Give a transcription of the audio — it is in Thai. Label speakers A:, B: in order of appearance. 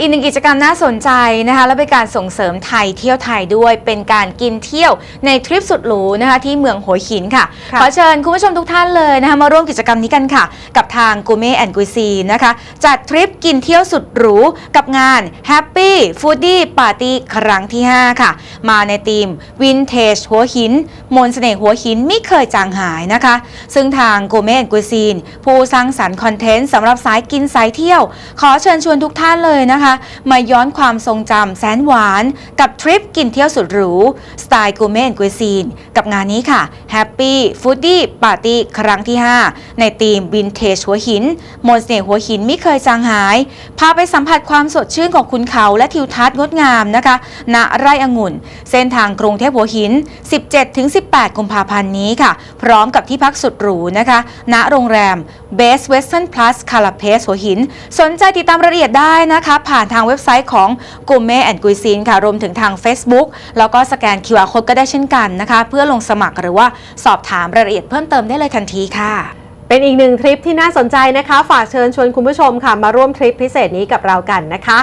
A: อีกหนึ่งกิจกรรมน่าสนใจนะคะและเป็นการส่งเสริมไทยเที่ยวไทยด้วยเป็นการกินเที่ยวในทริปสุดหรูนะคะที่เมืองหัวหินค่ะ
B: ค่ะ
A: ขอเชิญคุณผู้ชมทุกท่านเลยนะคะมาร่วมกิจกรรมนี้กันค่ะ กับทางกูเม่แอนกุยซีนะคะจัดทริปกินเที่ยวสุดหรูกับงาน Happy Foodie Party ครั้งที่ 5 ค่ะ มาในธีม Vintage หัวหิน มนต์เสน่ห์หัวหินไม่เคยจางหายนะคะ ซึ่งทางกูเม่แอนกุยซีนผู้สร้างสรรค์คอนเทนต์สำหรับสายกินสายเที่ยว ขอเชิญชวนทุกท่านเลยนะคะมาย้อนความทรงจำแสนหวาน กับทริปกินเที่ยวสุดหรู สไตล์กูเมนกุยซีน กับงานนี้ค่ะ Happy Foodie Party ครั้งที่ 5 ในธีม Vintage หัวหิน มนเสน่ห์หัวหินไม่เคยจางหาย พาไปสัมผัสความสดชื่นของคุณเขาและทิวทัศน์งดงามนะคะณไร่องุ่น เส้นทางกรุงเทพหัวหิน 17-18 กุมภาพันธ์นี้ค่ะ พร้อมกับที่พักสุดหรูนะคะ ณโรงแรม Best Western Plus c a l a p a c e หัวหิน สนใจติดตามรายละเอียดได้นะคะผ่านทางเว็บไซต์ของกูเม่แอนกุยซีนค่ะรวมถึงทาง Facebook แล้วก็สแกน QR Code ก็ได้เช่นกันนะคะ เพื่อลงสมัครหรือว่าสอบถามรายละเอียดเพิ่มเติมได้เลยทันทีค่ะ
B: เป็นอีกหนึ่งทริปที่น่าสนใจนะคะ ฝากเชิญชวนคุณผู้ชมค่ะ มาร่วมทริปพิเศษนี้กับเรากันนะคะ